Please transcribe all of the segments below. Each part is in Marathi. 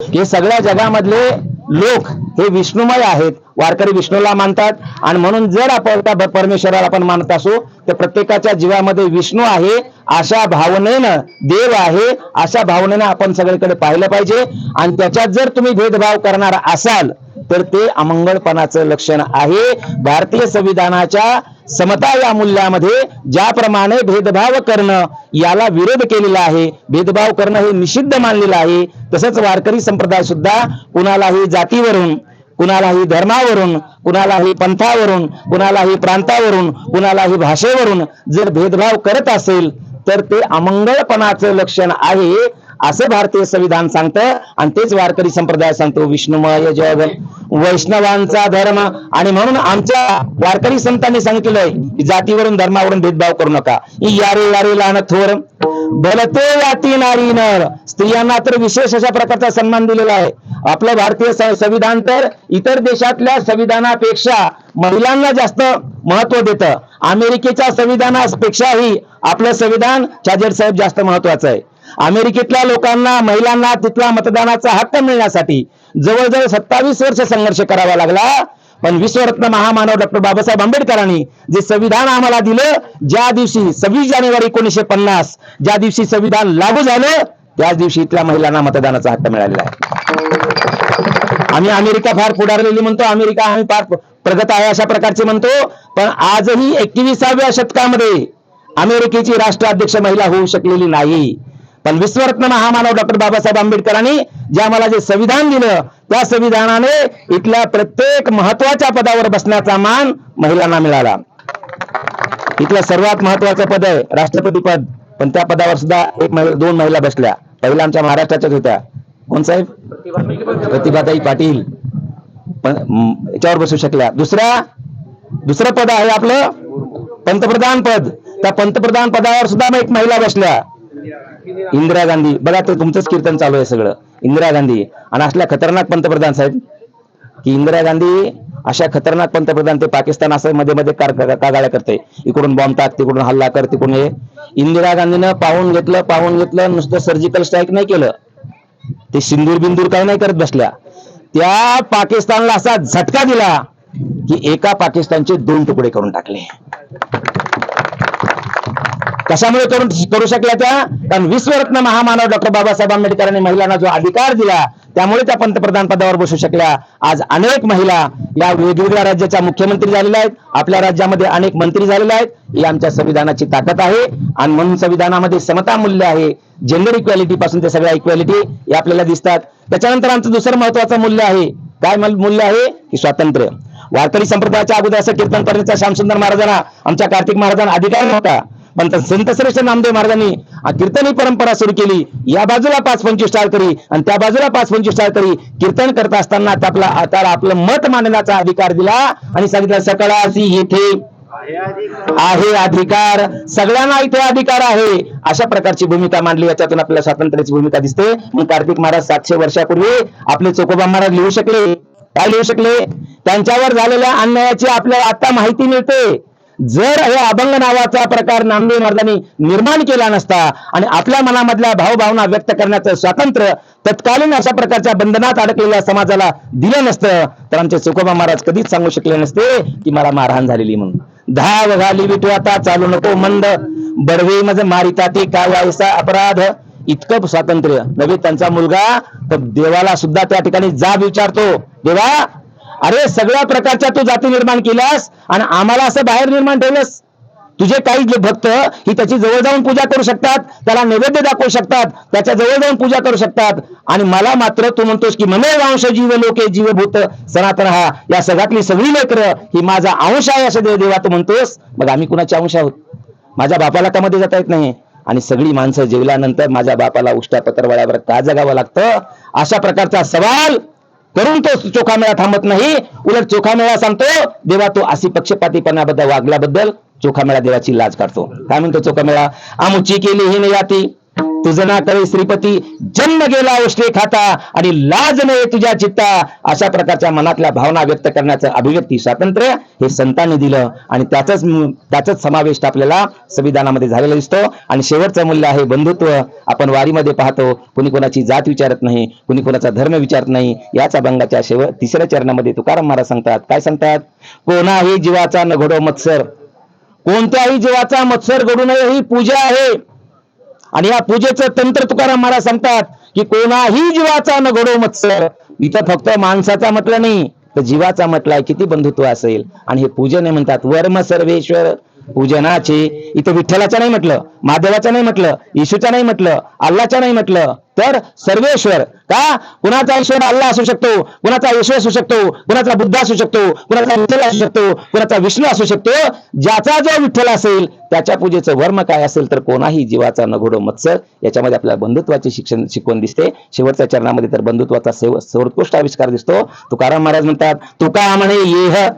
हे सगळ्या जगामधले लोक हे विष्णुमय आहेत. वारकरी विष्णूला मानतात. आणि म्हणून जर आपण त्या परमेश्वराला आपण मानत असू तर प्रत्येकाच्या जीवामध्ये विष्णू आहे अशा भावनेनं देव आहे अशा भावनेनं आपण सगळीकडे पाहिलं पाहिजे. आणि त्याच्यात जर तुम्ही भेदभाव करणार असाल तर ते अमंगळपणाचं लक्षण आहे. भारतीय संविधानाच्या समता या मूल्यामध्ये ज्याप्रमाणे भेदभाव करणं याला विरोध केलेला आहे. भेदभाव करणं हे निषिद्ध मानलेलं आहे. तसंच वारकरी संप्रदाय सुद्धा कुणालाही जातीवरून कुणालाही धर्मावरून कुणालाही पंथावरून कुणालाही प्रांतावरून कुणालाही भाषेवरून जर भेदभाव करत असेल तर ते अमंगळपणाचं लक्षण आहे असं भारतीय संविधान सांगतं. आणि तेच वारकरी संप्रदाय सांगतो विष्णुमय जग वैष्णवांचा धर्म. आणि म्हणून आमच्या वारकरी संतांनी सांगितलंय की जातीवरून धर्मावरून भेदभाव करू नका. यारे यारे लहान थोर. भलते याती नारी नर. स्त्रियांना तर विशेष अशा प्रकारचा सन्मान दिलेला आहे. आपलं भारतीय संविधान तर इतर देशातल्या संविधानापेक्षा महिलांना जास्त महत्त्व देतं. अमेरिकेच्या संविधानापेक्षाही आपलं संविधान चाजेड साहेब जास्त महत्वाचं आहे. अमेरिकेतल्या लोकांना महिलांना तिथला मतदानाचा हक्क मिळण्यासाठी जवळजवळ सत्तावीस वर्ष संघर्ष करावा लागला. पण विश्वरत्न महामानव डॉक्टर बाबासाहेब आंबेडकरांनी जे संविधान आम्हाला दिलं ज्या दिवशी सव्वीस जानेवारी एकोणीशे पन्नास ज्या दिवशी संविधान लागू झालं त्याच दिवशी इथल्या महिलांना मतदानाचा हक्क मिळालेला आहे. आम्ही अमेरिका फार पुढारलेली म्हणतो अमेरिका आम्ही फार प्रगत आहे अशा प्रकारचे म्हणतो पण आजही एकविसाव्या शतकामध्ये अमेरिकेची राष्ट्राध्यक्ष महिला होऊ शकलेली नाही. पण विश्वरत्न महामानव डॉक्टर बाबासाहेब आंबेडकरांनी जे आम्हाला जे संविधान दिलं त्या संविधानाने इथल्या प्रत्येक महत्त्वाच्या पदावर बसण्याचा मान महिलांना मिळाला. इथलं सर्वात महत्वाचं पद आहे राष्ट्रपती पद. पण त्या पदावर सुद्धा एक महिला दोन महिला बसल्या. पहिल्या आमच्या महाराष्ट्राच्याच होत्या. कोण साहेब? प्रतिभाताई पाटील. पण याच्यावर बसू शकल्या. दुसरा दुसरं पद आहे आपलं पंतप्रधान पद. त्या पंतप्रधान पदावर सुद्धा मग एक महिला बसल्या. इंदिरा गांधी. बघा तर तुमचंच कीर्तन चालू आहे सगळं. इंदिरा गांधी. आणि असल्या खतरनाक पंतप्रधान साहेब की इंदिरा गांधी अशा खतरनाक पंतप्रधान ते पाकिस्तान असं मध्ये मध्ये कागाळ्या करते. इकडून बॉम्ब टाक तिकडून हल्ला कर तिकडून हे. इंदिरा गांधीनं पाहून घेतलं पाहून घेतलं नुसतं सर्जिकल स्ट्राईक नाही केलं. ते सिंदूर बिंदूर काही नाही करत बसल्या. त्या पाकिस्तानला असा झटका दिला की एका पाकिस्तानचे दोन तुकडे करून टाकले. कशामुळे करून करू शकल्या त्या? कारण विश्वरत्न महामानव डॉक्टर बाबासाहेब आंबेडकरांनी महिलांना जो अधिकार दिला त्यामुळे त्या पंतप्रधान पदावर बसू शकल्या. आज अनेक महिला या वेगवेगळ्या राज्याच्या मुख्यमंत्री झालेल्या आहेत. आपल्या राज्यामध्ये अनेक मंत्री झालेले आहेत. ही आमच्या संविधानाची ताकद आहे. आणि म्हणून संविधानामध्ये समता मूल्य आहे. जेंडर इक्वॅलिटी पासून ते सगळ्या इक्वॅलिटी हे आपल्याला दिसतात. त्याच्यानंतर आमचं दुसरं महत्वाचं मूल्य आहे. काय मूल्य आहे? की स्वातंत्र्य. वारकरी संप्रदायाच्या अगोदर असं कीर्तन करण्याचा श्यामसुंदर महाराजांना आमच्या कार्तिक महाराजांना अधिकार नव्हता. पण तर संत श्रेष्ठ नामदेव महाराजांनी कीर्तनी कीर्तन ही परंपरा सुरू केली. या बाजूला पाच पंचवीस टाळकरी आणि त्या बाजूला पाच पंचवीस टाळकरी कीर्तन करत असताना त्याला त्याला आपलं मत मांडण्याचा अधिकार दिला आणि सांगितलं सकळासी येथे आहे अधिकार. सगळ्यांना इथे अधिकार आहे. अशा प्रकारची भूमिका मांडली. याच्यातून आपल्याला स्वातंत्र्याची भूमिका दिसते. मग कार्तिक महाराज सातशे वर्षापूर्वी आपले चोकोबा महाराज लिहू शकले. काय लिहू शकले? त्यांच्यावर झालेल्या अन्यायाची आपल्याला आता माहिती मिळते. जर हे अभंग नावाचा प्रकार नामदेव महाराजांनी निर्माण केला नसता आणि आपल्या मनामधल्या भावभावना व्यक्त करण्याचं स्वातंत्र्य तत्कालीन अशा प्रकारच्या बंधनात अडकलेल्या समाजाला दिलं नसतं तर आमचे चोकोबा महाराज कधीच सांगू शकले नसते की मला मारहाण झालेली म्हणून. धाव घाली विटू आता चालू नको मंद. बडवे मज मारिता ते काय ऐसा अपराध? इतकं स्वातंत्र्य. नव्हे त्यांचा मुलगा तर देवाला सुद्धा त्या ठिकाणी जाब विचारतो. देवा अरे सगळ्या प्रकारच्या तू जाती निर्माण केल्यास आणि आम्हाला असं बाहेर निर्माण ठेवलंस. तुझे काही जे भक्त ही त्याची जवळ जाऊन पूजा करू शकतात त्याला नैवेद्य दाखवू शकतात त्याच्याजवळ जाऊन पूजा करू शकतात. आणि मला मात्र तू म्हणतोस की मनो अंश जीव लोके जीवभूत सनातन हा या सगळ्यातली सगळी लेकरं ही माझा अंश आहे असं देव देवा तू म्हणतोस. मग आम्ही कुणाचे अंश आहोत? माझ्या बापाला का मध्ये जाता येत नाही. आणि सगळी माणसं जेवल्यानंतर माझ्या बापाला उष्ट्या पत्रवळ्यावर का जगावं लागतं? अशा प्रकारचा सवाल करून तो चोखा मेळा थांबत नाही. उलट चोखा मेळा सांगतो देवा तो अशी पक्षपातीपणाबद्दल वागल्याबद्दल चोखा मेळा देवाची लाज काढतो. काय म्हणतो चोखा मेळा आमुची केली ही याती तुझं ना कळे श्रीपती. जन्म गेला उष्टे खाता आणि लाज नये तुझ्या चित्ता. अशा प्रकारच्या मनातल्या भावना व्यक्त करण्याचं अभिव्यक्ती स्वातंत्र्य हे संतांनी दिलं. आणि त्याचाच त्याचाच समावेश आपल्याला संविधानामध्ये झालेला दिसतो. आणि शेवटचं मूल्य आहे बंधुत्व. आपण वारीमध्ये पाहतो कुणी कोणाची जात विचारत नाही कुणी कोणाचा धर्म विचारत नाही. याच अभंगाच्या शेवट तिसऱ्या चरणामध्ये तुकाराम महाराज सांगतात. काय सांगतात? कोणाही जीवाचा नघोडो मत्सर. कोणत्याही जीवाचा मत्सर घडू नये ही पूजा आहे. आणि या पूजेचं तंत्र तुकाराम महाराज सांगतात की कोणाही जीवाचा न घडो मत्सर इथं फक्त माणसाचा म्हटलं नाही तर जीवाचा म्हटलाय किती बंधुत्व असेल? आणि हे पूजन आहे म्हणतात वर्म सर्वेश्वर पूजनाचे इथं विठ्ठलाचं नाही म्हटलं महादेवाचं नाही म्हटलं येशूचं नाही म्हटलं अल्लाचं नाही म्हटलं तर सर्वेश्वर का? कुणाचा ईश्वर अल्लाह असू शकतो कुणाचा येशू असू शकतो कुणाचा बुद्ध असू शकतो कुणाचा विठ्ठल असू शकतो कुणाचा विष्णू असू शकतो ज्याचा जो विठ्ठल असेल त्याच्या पूजेचं वर्म काय असेल तर कोणाही जीवाचा नघोडो मत्सर याच्यामध्ये आपल्याला बंधुत्वाची शिक्षण शिकवण दिसते. शेवटच्या चरणामध्ये तर बंधुत्वाचा सेव- सर्वोत्कृष्ट आविष्कार दिसतो. तुकाराम महाराज म्हणतात तुका म्हणे येह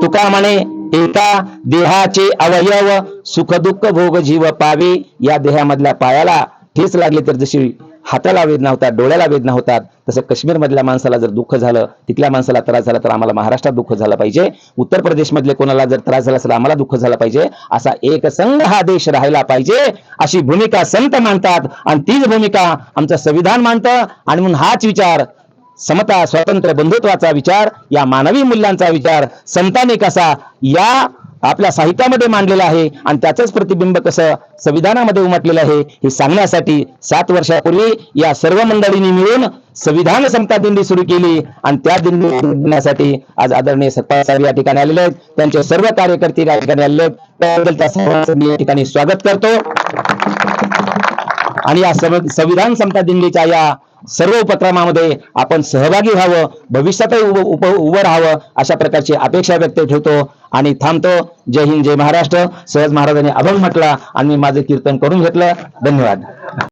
तुका म्हणे एका देहाचे अवयव सुख दुःख भोग जीव पावे या देहामधल्या पायाला ठेच लागली तर जशी हाताला वेदना होतात डोळ्याला वेदना होतात तसं काश्मीर मधल्या माणसाला जर दुःख झालं तिथल्या माणसाला त्रास झाला तर आम्हाला महाराष्ट्रात दुःख झालं पाहिजे. उत्तर प्रदेश मधले कोणाला जर त्रास झाला असेल आम्हाला दुःख झालं पाहिजे. असा एक संघ हा देश राहिला पाहिजे. अशी भूमिका संत मानतात आणि तीच भूमिका आमचं संविधान मानतं. आणि म्हणून हाच विचार समता स्वातंत्र्य बंधुत्वाचा विचार या मानवी मूल्यांचा विचार संतांनी कसा या आपल्या साहित्यामध्ये मांडलेलं आहे आणि त्याचंच प्रतिबिंब कसं संविधानामध्ये उमटलेलं आहे हे सांगण्यासाठी सात वर्षापूर्वी या सर्व मंडळींनी मिळून संविधान समता दिंडी सुरू केली आणि त्या दिंडी घेण्यासाठी आज आदरणीय सत्ता साहेब या ठिकाणी आलेले आहेत. त्यांचे सर्व कार्यकर्ते या ठिकाणी आलेले आहेत. त्याबद्दल त्या सर्वांचं मी या ठिकाणी स्वागत करतो. आणि या संविधान समता दिंडीच्या या सर्व उपक्रमामध्ये आपण सहभागी व्हावं भविष्यातही उभं उप- उभं राहावं अशा प्रकारची अपेक्षा व्यक्त ठेवतो. आणि थांबतो. जय हिंद जय महाराष्ट्र. सहज महाराजांनी अभंग म्हटला आणि मी माझं कीर्तन करून घेतलं. धन्यवाद.